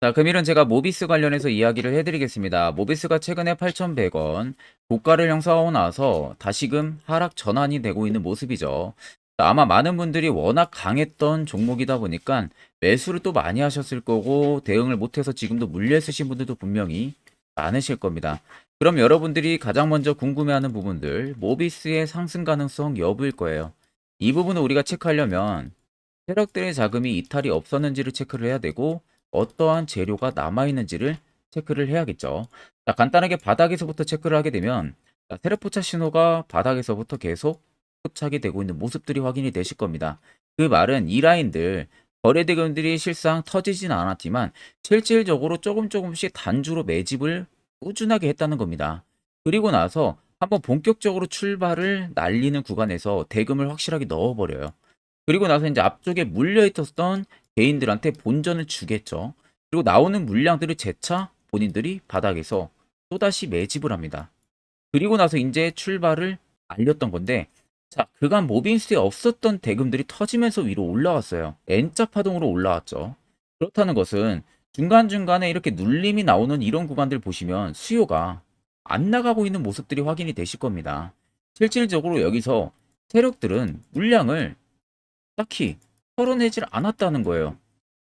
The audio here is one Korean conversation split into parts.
자, 금일은 제가 모비스 관련해서 이야기를 해드리겠습니다. 모비스가 최근에 8,100원 고가를 형성하고 나서 다시금 하락 전환이 되고 있는 모습이죠. 자, 아마 많은 분들이 워낙 강했던 종목이다 보니까 매수를 또 많이 하셨을 거고 대응을 못해서 지금도 물려 있으신 분들도 분명히 많으실 겁니다. 그럼 여러분들이 가장 먼저 궁금해하는 부분들 모비스의 상승 가능성 여부일 거예요. 이 부분을 우리가 체크하려면 세력들의 자금이 이탈이 없었는지를 체크를 해야 되고 어떠한 재료가 남아있는지를 체크를 해야겠죠. 자, 간단하게 바닥에서부터 체크를 하게 되면 자, 포착 신호가 바닥에서부터 계속 포착이 되고 있는 모습들이 확인이 되실 겁니다. 그 말은 이 라인들 거래 대금들이 실상 터지진 않았지만 실질적으로 조금 조금씩 단주로 매집을 꾸준하게 했다는 겁니다. 그리고 나서 한번 본격적으로 출발을 날리는 구간에서 대금을 확실하게 넣어버려요. 그리고 나서 이제 앞쪽에 물려 있었던 개인들한테 본전을 주겠죠. 그리고 나오는 물량들을 재차 본인들이 바닥에서 또다시 매집을 합니다. 그리고 나서 이제 출발을 알렸던 건데, 자, 그간 모빈스에 없었던 대금들이 터지면서 위로 올라왔어요. N자 파동으로 올라왔죠. 그렇다는 것은 중간중간에 이렇게 눌림이 나오는 이런 구간들 보시면 수요가 안 나가고 있는 모습들이 확인이 되실 겁니다. 실질적으로 여기서 세력들은 물량을 딱히 털어내질 않았다는 거예요.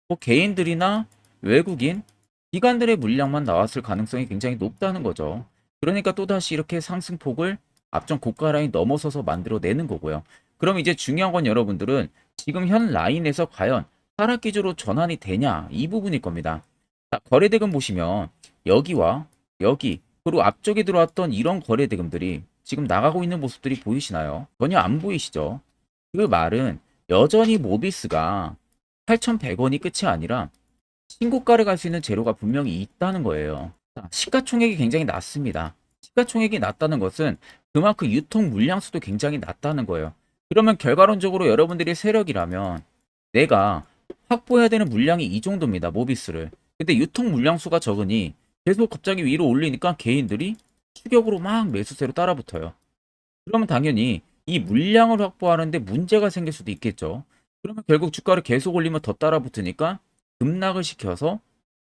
뭐 개인들이나 외국인, 기관들의 물량만 나왔을 가능성이 굉장히 높다는 거죠. 그러니까 또다시 이렇게 상승폭을 앞전 고가 라인 넘어서서 만들어내는 거고요. 그럼 이제 중요한 건 여러분들은 지금 현 라인에서 과연 하락 기조로 전환이 되냐 이 부분일 겁니다. 자, 거래 대금 보시면 여기와 여기 그리고 앞쪽에 들어왔던 이런 거래 대금들이 지금 나가고 있는 모습들이 보이시나요? 전혀 안 보이시죠? 그 말은 여전히 모비스가 8,100원이 끝이 아니라 신고가를 갈 수 있는 재료가 분명히 있다는 거예요. 자, 시가총액이 굉장히 낮습니다. 시가총액이 낮다는 것은 그만큼 유통 물량 수도 굉장히 낮다는 거예요. 그러면 결과론적으로 여러분들이 세력이라면 내가 확보해야 되는 물량이 이 정도입니다. 모비스를. 근데 유통 물량 수가 적으니 계속 갑자기 위로 올리니까 개인들이 추격으로 막 매수세로 따라붙어요. 그러면 당연히 이 물량을 확보하는데 문제가 생길 수도 있겠죠. 그러면 결국 주가를 계속 올리면 더 따라붙으니까 급락을 시켜서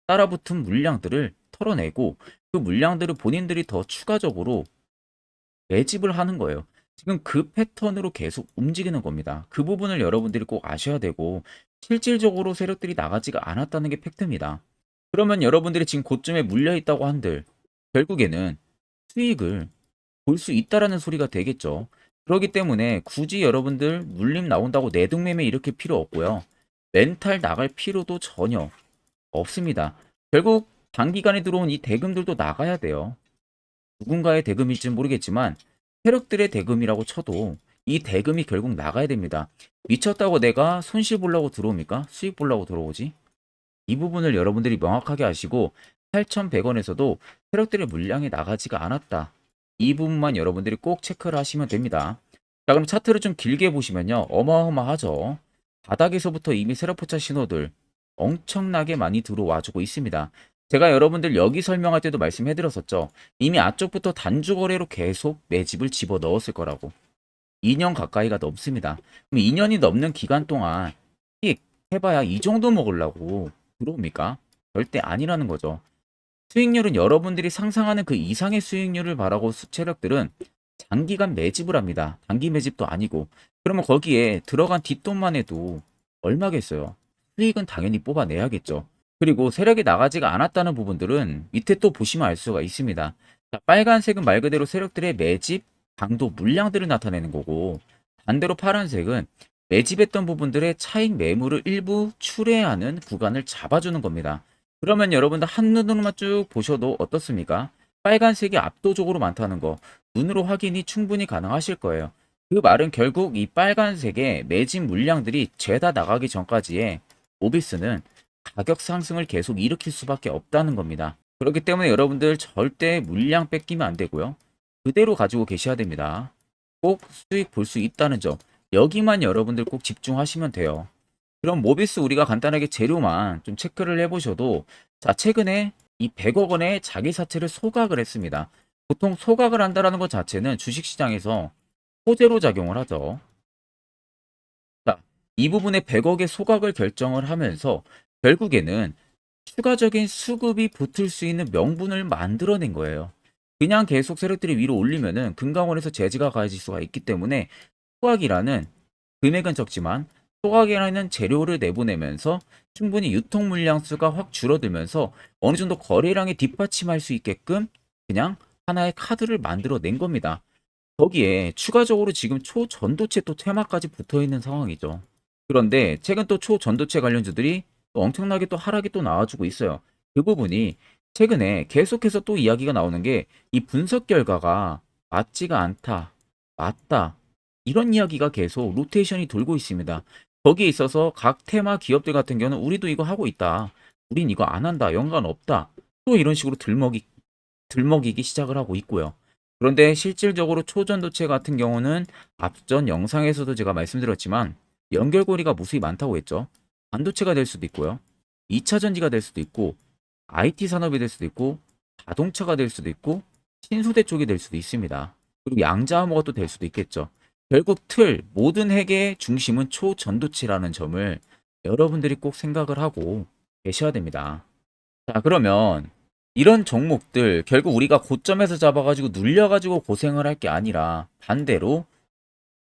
따라붙은 물량들을 털어내고 그 물량들을 본인들이 더 추가적으로 매집을 하는 거예요. 지금 그 패턴으로 계속 움직이는 겁니다. 그 부분을 여러분들이 꼭 아셔야 되고 실질적으로 세력들이 나가지가 않았다는 게 팩트입니다. 그러면 여러분들이 지금 고점에 물려 있다고 한들 결국에는 수익을 볼 수 있다라는 소리가 되겠죠. 그렇기 때문에 굳이 여러분들 물림 나온다고 내동매매 일으킬 필요 없고요. 멘탈 나갈 필요도 전혀 없습니다. 결국 단기간에 들어온 이 대금들도 나가야 돼요. 누군가의 대금일지는 모르겠지만 세력들의 대금이라고 쳐도 이 대금이 결국 나가야 됩니다. 미쳤다고 내가 손실 보려고 들어옵니까? 수익 보려고 들어오지? 이 부분을 여러분들이 명확하게 아시고 8,100원에서도 세력들의 물량이 나가지가 않았다. 이 부분만 여러분들이 꼭 체크를 하시면 됩니다. 자, 그럼 차트를 좀 길게 보시면요. 어마어마하죠. 바닥에서부터 이미 세력포차 신호들 엄청나게 많이 들어와주고 있습니다. 제가 여러분들 여기 설명할 때도 말씀해드렸었죠. 이미 앞쪽부터 단주 거래로 계속 매집을 집어 넣었을 거라고. 2년 가까이가 넘습니다. 그럼 2년이 넘는 기간 동안 수익 해봐야 이 정도 먹으려고 들어옵니까? 절대 아니라는 거죠. 수익률은 여러분들이 상상하는 그 이상의 수익률을 바라고 수체력들은 장기간 매집을 합니다. 단기 매집도 아니고. 그러면 거기에 들어간 뒷돈만 해도 얼마겠어요? 수익은 당연히 뽑아내야겠죠. 그리고 세력이 나가지가 않았다는 부분들은 밑에 또 보시면 알 수가 있습니다. 자, 빨간색은 말 그대로 세력들의 매집, 강도, 물량들을 나타내는 거고 반대로 파란색은 매집했던 부분들의 차익 매물을 일부 출회하는 구간을 잡아주는 겁니다. 그러면 여러분들 한눈으로만 쭉 보셔도 어떻습니까? 빨간색이 압도적으로 많다는 거 눈으로 확인이 충분히 가능하실 거예요. 그 말은 결국 이 빨간색의 매진 물량들이 죄다 나가기 전까지의 오비스는 가격 상승을 계속 일으킬 수밖에 없다는 겁니다. 그렇기 때문에 여러분들 절대 물량 뺏기면 안 되고요. 그대로 가지고 계셔야 됩니다. 꼭 수익 볼 수 있다는 점 여기만 여러분들 꼭 집중하시면 돼요. 그럼 모비스 우리가 간단하게 재료만 좀 체크를 해보셔도 자 최근에 이 100억 원의 자기 사채를 소각을 했습니다. 보통 소각을 한다라는 것 자체는 주식시장에서 호재로 작용을 하죠. 자, 이 부분에 100억의 소각을 결정을 하면서 결국에는 추가적인 수급이 붙을 수 있는 명분을 만들어낸 거예요. 그냥 계속 세력들이 위로 올리면은 금강원에서 제지가 가해질 수가 있기 때문에 소각이라는 금액은 적지만 소각이라는 재료를 내보내면서 충분히 유통 물량 수가 확 줄어들면서 어느 정도 거래량에 뒷받침할 수 있게끔 그냥 하나의 카드를 만들어 낸 겁니다. 거기에 추가적으로 지금 초전도체 또 테마까지 붙어 있는 상황이죠. 그런데 최근 또 초전도체 관련주들이 또 엄청나게 또 하락이 또 나와주고 있어요. 그 부분이 최근에 계속해서 또 이야기가 나오는 게 이 분석 결과가 맞지가 않다, 맞다 이런 이야기가 계속 로테이션이 돌고 있습니다. 거기에 있어서 각 테마 기업들 같은 경우는 우리도 이거 하고 있다, 우린 이거 안 한다, 연관 없다, 또 이런 식으로 들먹이 들먹이기 시작을 하고 있고요. 그런데 실질적으로 초전도체 같은 경우는 앞전 영상에서도 제가 말씀드렸지만 연결고리가 무수히 많다고 했죠. 반도체가 될 수도 있고요. 2차 전지가 될 수도 있고 IT 산업이 될 수도 있고 자동차가 될 수도 있고 신소재 쪽이 될 수도 있습니다. 그리고 양자암호가 또 될 수도 있겠죠. 결국 틀 모든 핵의 중심은 초전도체라는 점을 여러분들이 꼭 생각을 하고 계셔야 됩니다. 자, 그러면 이런 종목들 결국 우리가 고점에서 잡아가지고 눌려가지고 고생을 할 게 아니라 반대로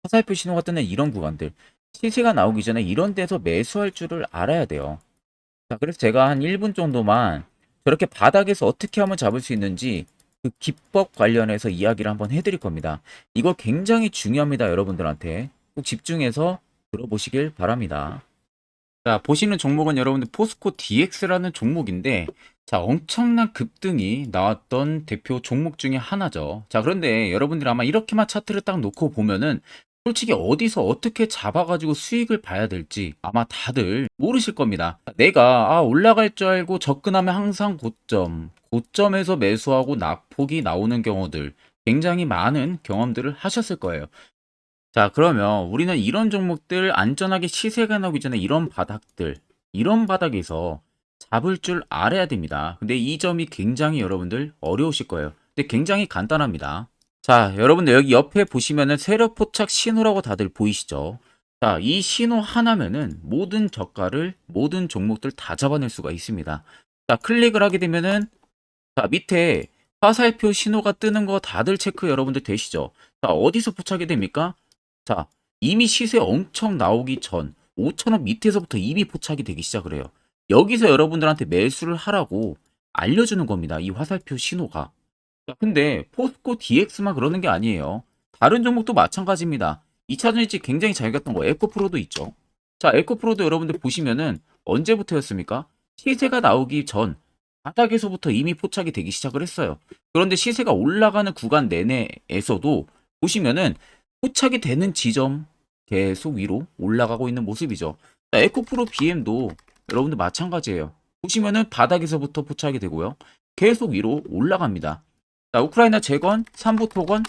화살표 신호가 뜨는 이런 구간들 시세가 나오기 전에 이런 데서 매수할 줄을 알아야 돼요. 자, 그래서 제가 한 1분 정도만 저렇게 바닥에서 어떻게 하면 잡을 수 있는지 그 기법 관련해서 이야기를 한번 해드릴 겁니다. 이거 굉장히 중요합니다, 여러분들한테. 꼭 집중해서 들어보시길 바랍니다. 자, 보시는 종목은 여러분들 포스코 DX라는 종목인데, 자, 엄청난 급등이 나왔던 대표 종목 중에 하나죠. 자, 그런데 여러분들이 아마 이렇게만 차트를 딱 놓고 보면은 솔직히 어디서 어떻게 잡아가지고 수익을 봐야 될지 아마 다들 모르실 겁니다. 내가 아, 올라갈 줄 알고 접근하면 항상 고점, 고점에서 매수하고 낙폭이 나오는 경우들 굉장히 많은 경험들을 하셨을 거예요. 자, 그러면 우리는 이런 종목들 안전하게 시세가 나오기 전에 이런 바닥들, 이런 바닥에서 잡을 줄 알아야 됩니다. 근데 이 점이 굉장히 여러분들 어려우실 거예요. 근데 굉장히 간단합니다. 자, 여러분들 여기 옆에 보시면은 세력 포착 신호라고 다들 보이시죠? 자, 이 신호 하나면은 모든 저가를 모든 종목들 다 잡아낼 수가 있습니다. 자, 클릭을 하게 되면은 자, 밑에 화살표 신호가 뜨는 거 다들 체크 여러분들 되시죠? 자, 어디서 포착이 됩니까? 자, 이미 시세 엄청 나오기 전 5천원 밑에서부터 이미 포착이 되기 시작을 해요. 여기서 여러분들한테 매수를 하라고 알려주는 겁니다. 이 화살표 신호가. 자, 근데 포스코 DX만 그러는 게 아니에요. 다른 종목도 마찬가지입니다. 2차 전지 굉장히 잘 갔던 거 에코프로도 있죠. 자, 에코프로도 여러분들 보시면은 언제부터였습니까? 시세가 나오기 전 바닥에서부터 이미 포착이 되기 시작을 했어요. 그런데 시세가 올라가는 구간 내내에서도 보시면은 포착이 되는 지점 계속 위로 올라가고 있는 모습이죠. 자, 에코프로 BM도 여러분들 마찬가지예요. 보시면은 바닥에서부터 포착이 되고요. 계속 위로 올라갑니다. 자, 우크라이나 재건, 삼부 토건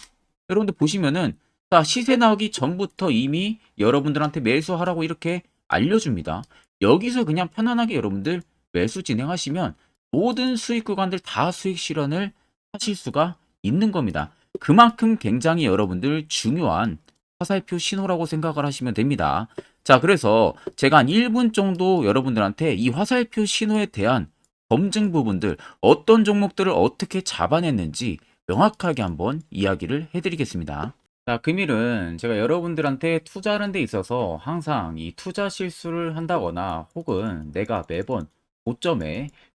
여러분들 보시면은 자, 시세 나오기 전부터 이미 여러분들한테 매수하라고 이렇게 알려줍니다. 여기서 그냥 편안하게 여러분들 매수 진행하시면 모든 수익 구간들 다 수익 실현을 하실 수가 있는 겁니다. 그만큼 굉장히 여러분들 중요한 화살표 신호라고 생각을 하시면 됩니다. 자, 그래서 제가 한 1분 정도 여러분들한테 이 화살표 신호에 대한 검증 부분들, 어떤 종목들을 어떻게 잡아냈는지 명확하게 한번 이야기를 해드리겠습니다. 자, 금일은 제가 여러분들한테 투자하는 데 있어서 항상 이 투자 실수를 한다거나 혹은 내가 매번 고점에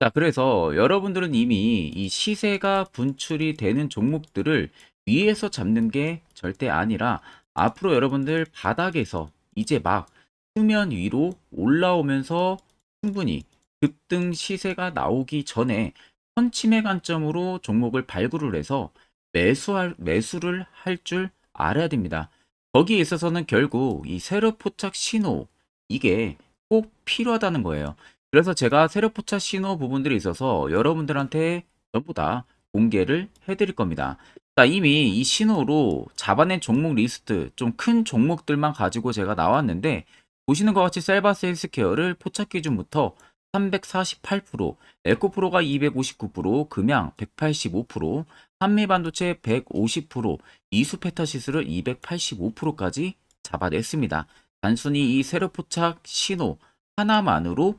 자, 그래서 여러분들은 이미 이 시세가 분출이 되는 종목들을 위에서 잡는 게 절대 아니라 앞으로 여러분들 바닥에서 이제 막 수면 위로 올라오면서 충분히 급등 시세가 나오기 전에 선침의 관점으로 종목을 발굴을 해서 매수할, 매수를 할 줄 알아야 됩니다. 거기에 있어서는 결국 이 세로 포착 신호, 이게 꼭 필요하다는 거예요. 그래서 제가 세력 포착 신호 부분들이 있어서 여러분들한테 전부 다 공개를 해드릴 겁니다. 자, 이미 이 신호로 잡아낸 종목 리스트, 좀 큰 종목들만 가지고 제가 나왔는데, 보시는 것 같이 셀바스 헬스케어를 포착 기준부터 348%, 에코프로가 259%, 금양 185%, 한미반도체 150%, 이수페타시스를 285%까지 잡아냈습니다. 단순히 이 세력 포착 신호 하나만으로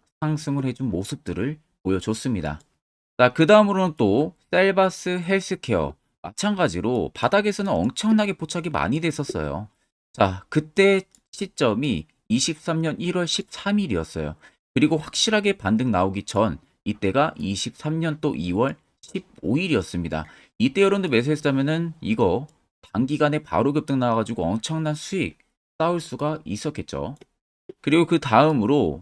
상승을 해준 모습들을 보여줬습니다. 자, 그 다음으로는 또 셀바스 헬스케어 마찬가지로 바닥에서는 엄청나게 포착이 많이 됐었어요. 자, 그때 시점이 23년 1월 13일이었어요. 그리고 확실하게 반등 나오기 전 이때가 23년 또 2월 15일이었습니다. 이때 여러분들 매수했다면은 이거 단기간에 바로 급등 나와가지고 엄청난 수익 쌓을 수가 있었겠죠. 그리고 그 다음으로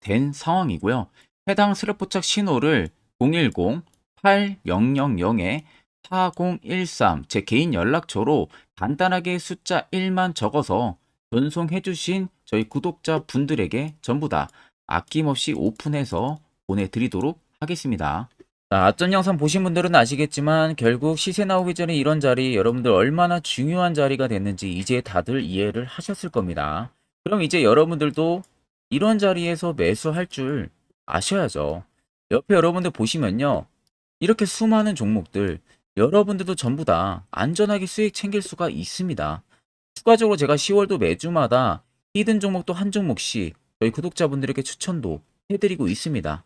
된 상황이고요. 해당 스랩포착 신호를 010-8000에 4013 제 개인 연락처로 간단하게 숫자 1만 적어서 전송해 주신 저희 구독자 분들에게 전부 다 아낌없이 오픈해서 보내드리도록 하겠습니다. 자, 앞전 영상 보신 분들은 아시겠지만 결국 시세 나오기 전에 이런 자리 여러분들 얼마나 중요한 자리가 됐는지 이제 다들 이해를 하셨을 겁니다. 그럼 이제 여러분들도 이런 자리에서 매수할 줄 아셔야죠. 옆에 여러분들 보시면요. 이렇게 수많은 종목들 여러분들도 전부 다 안전하게 수익 챙길 수가 있습니다. 추가적으로 제가 10월도 매주마다 히든 종목도 한 종목씩 저희 구독자분들에게 추천도 해드리고 있습니다.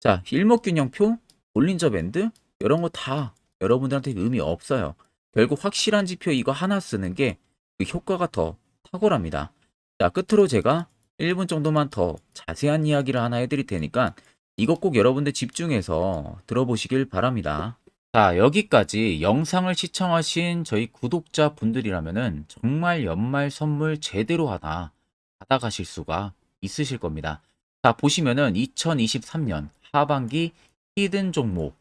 자, 일목균형표, 볼린저 밴드 이런 거 다 여러분들한테 의미 없어요. 결국 확실한 지표 이거 하나 쓰는 게 그 효과가 더 탁월합니다. 자, 끝으로 제가 1분 정도만 더 자세한 이야기를 하나 해드릴 테니까 이거 꼭 여러분들 집중해서 들어보시길 바랍니다. 자, 여기까지 영상을 시청하신 저희 구독자 분들이라면은 정말 연말 선물 제대로 하나 받아가실 수가 있으실 겁니다. 자, 보시면은 2023년 하반기 히든 종목,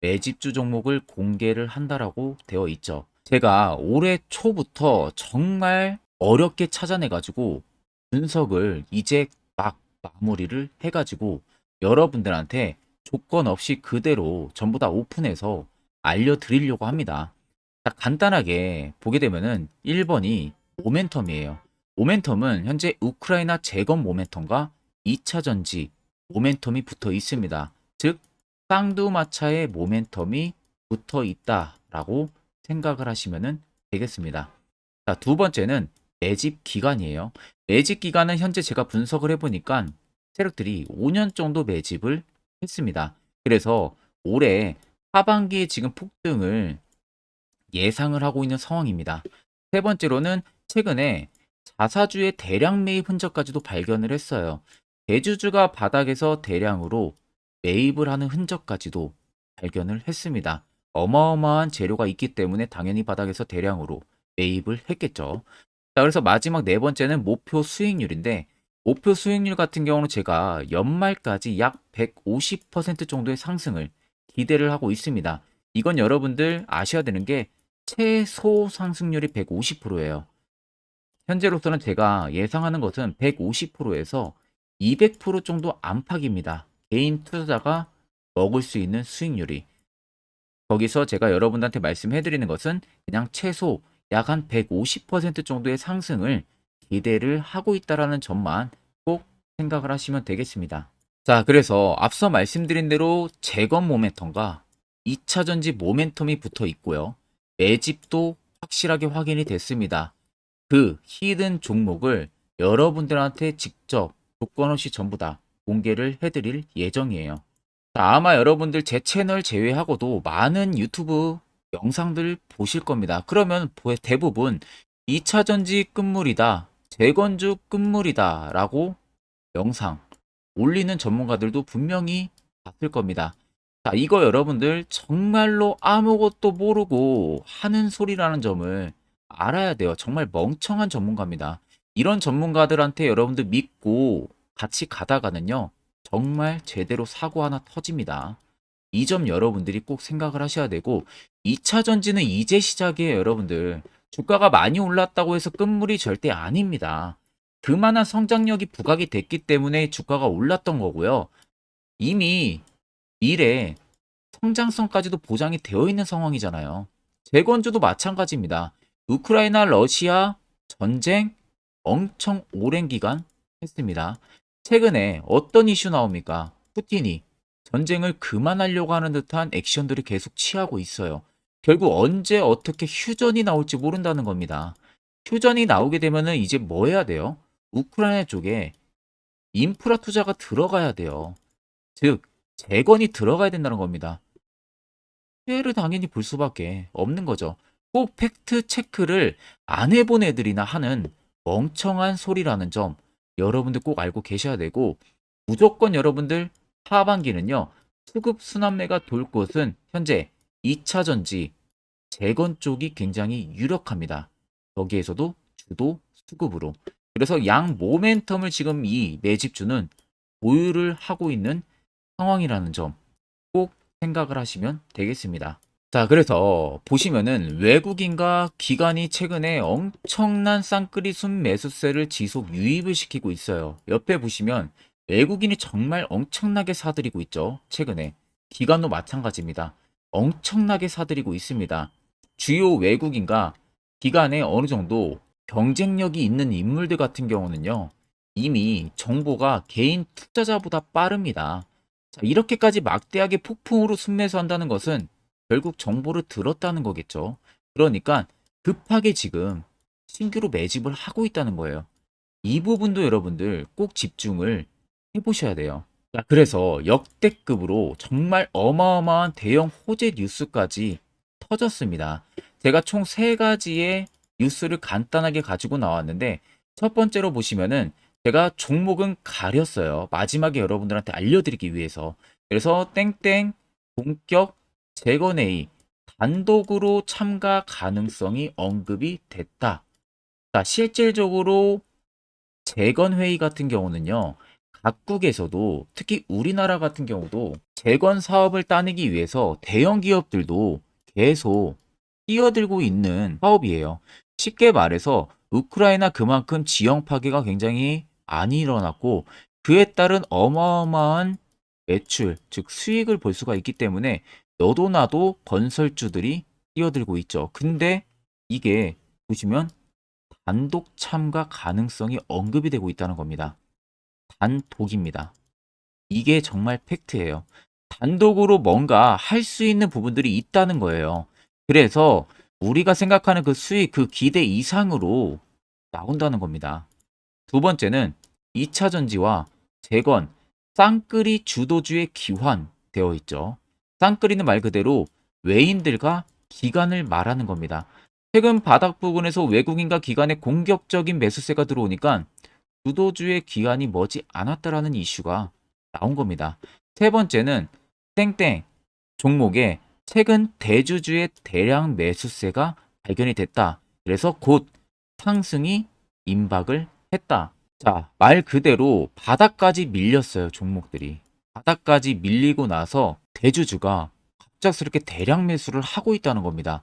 매집주 종목을 공개를 한다라고 되어 있죠. 제가 올해 초부터 정말 어렵게 찾아내가지고 분석을 이제 막 마무리를 해가지고 여러분들한테 조건 없이 그대로 전부 다 오픈해서 알려드리려고 합니다. 자, 간단하게 보게 되면은 1번이 모멘텀이에요. 모멘텀은 현재 우크라이나 재건 모멘텀과 2차 전지 모멘텀이 붙어 있습니다. 즉, 쌍두마차의 모멘텀이 붙어 있다라고 생각을 하시면 되겠습니다. 자, 두 번째는 매집 기간이에요. 매집 기간은 현재 제가 분석을 해보니까 세력들이 5년 정도 매집을 했습니다. 그래서 올해 하반기에 지금 폭등을 예상을 하고 있는 상황입니다. 세 번째로는 최근에 자사주의 대량 매입 흔적까지도 발견을 했어요. 대주주가 바닥에서 대량으로 매입을 하는 흔적까지도 발견을 했습니다. 어마어마한 재료가 있기 때문에 당연히 바닥에서 대량으로 매입을 했겠죠. 자, 그래서 마지막 네 번째는 목표 수익률인데 목표 수익률 같은 경우는 제가 연말까지 약 150% 정도의 상승을 기대를 하고 있습니다. 이건 여러분들 아셔야 되는 게 최소 상승률이 150%예요. 현재로서는 제가 예상하는 것은 150%에서 200% 정도 안팎입니다. 개인 투자자가 먹을 수 있는 수익률이. 거기서 제가 여러분들한테 말씀해 드리는 것은 그냥 최소 약 한 150% 정도의 상승을 기대를 하고 있다라는 점만 꼭 생각을 하시면 되겠습니다. 자, 그래서 앞서 말씀드린 대로 재건 모멘텀과 2차 전지 모멘텀이 붙어 있고요. 매집도 확실하게 확인이 됐습니다. 그 히든 종목을 여러분들한테 직접 조건 없이 전부 다 공개를 해드릴 예정이에요. 자, 아마 여러분들 제 채널 제외하고도 많은 유튜브 영상들 보실 겁니다. 그러면 보- 대부분 2차 전지 끝물이다, 재건주 끝물이다 라고 영상 올리는 전문가들도 분명히 봤을 겁니다. 자, 이거 여러분들 정말로 아무것도 모르고 하는 소리라는 점을 알아야 돼요. 정말 멍청한 전문가입니다. 이런 전문가들한테 여러분들 믿고 같이 가다가는요, 정말 제대로 사고 하나 터집니다. 이 점 여러분들이 꼭 생각을 하셔야 되고, 2차 전지는 이제 시작이에요, 여러분들. 주가가 많이 올랐다고 해서 끝물이 절대 아닙니다. 그만한 성장력이 부각이 됐기 때문에 주가가 올랐던 거고요. 이미 미래 성장성까지도 보장이 되어 있는 상황이잖아요. 재건주도 마찬가지입니다. 우크라이나 러시아 전쟁 엄청 오랜 기간 했습니다. 최근에 어떤 이슈 나옵니까? 푸틴이 전쟁을 그만하려고 하는 듯한 액션들을 계속 취하고 있어요. 결국 언제 어떻게 휴전이 나올지 모른다는 겁니다. 휴전이 나오게 되면은 이제 뭐 해야 돼요? 우크라이나 쪽에 인프라 투자가 들어가야 돼요. 즉, 재건이 들어가야 된다는 겁니다. 피해를 당연히 볼 수밖에 없는 거죠. 꼭 팩트 체크를 안 해본 애들이나 하는 멍청한 소리라는 점 여러분들 꼭 알고 계셔야 되고 무조건 여러분들 하반기는요 수급 순환매가 돌 곳은 현재 2차 전지 재건 쪽이 굉장히 유력합니다. 거기에서도 주도 수급으로 그래서 양 모멘텀을 지금 이 매집주는 보유를 하고 있는 상황이라는 점 꼭 생각을 하시면 되겠습니다. 자, 그래서 보시면은 외국인과 기관이 최근에 엄청난 쌍끌이 순 매수세를 지속 유입을 시키고 있어요. 옆에 보시면 외국인이 정말 엄청나게 사들이고 있죠. 최근에. 기관도 마찬가지입니다. 엄청나게 사들이고 있습니다. 주요 외국인과 기관에 어느 정도 경쟁력이 있는 인물들 같은 경우는요. 이미 정보가 개인 투자자보다 빠릅니다. 자, 이렇게까지 막대하게 폭풍으로 순매수한다는 것은 결국 정보를 들었다는 거겠죠. 그러니까 급하게 지금 신규로 매집을 하고 있다는 거예요. 이 부분도 여러분들 꼭 집중을 해보셔야 돼요. 자, 그래서 역대급으로 정말 어마어마한 대형 호재 뉴스까지 터졌습니다. 제가 총 세 가지의 뉴스를 간단하게 가지고 나왔는데 첫 번째로 보시면은 제가 종목은 가렸어요. 마지막에 여러분들한테 알려드리기 위해서. 그래서 땡땡 본격 재건회의 단독으로 참가 가능성이 언급이 됐다. 자, 실질적으로 재건회의 같은 경우는요, 각국에서도 특히 우리나라 같은 경우도 재건 사업을 따내기 위해서 대형 기업들도 계속 뛰어들고 있는 사업이에요. 쉽게 말해서 우크라이나 그만큼 지형 파괴가 굉장히 많이 일어났고 그에 따른 어마어마한 매출, 즉 수익을 볼 수가 있기 때문에 너도 나도 건설주들이 뛰어들고 있죠. 근데 이게 보시면 단독 참가 가능성이 언급이 되고 있다는 겁니다. 단독입니다. 이게 정말 팩트예요. 단독으로 뭔가 할 수 있는 부분들이 있다는 거예요. 그래서 우리가 생각하는 그 수익, 그 기대 이상으로 나온다는 겁니다. 두 번째는 2차 전지와 재건, 쌍끌이 주도주의 기환 되어 있죠. 쌍끌이는 말 그대로 외인들과 기관을 말하는 겁니다. 최근 바닥 부근에서 외국인과 기관의 공격적인 매수세가 들어오니까 주도주의 기관이 머지 않았다라는 이슈가 나온 겁니다. 세 번째는 땡땡 종목에 최근 대주주의 대량 매수세가 발견이 됐다. 그래서 곧 상승이 임박을 했다. 자, 말 그대로 바닥까지 밀렸어요, 종목들이. 바닥까지 밀리고 나서 대주주가 갑작스럽게 대량 매수를 하고 있다는 겁니다.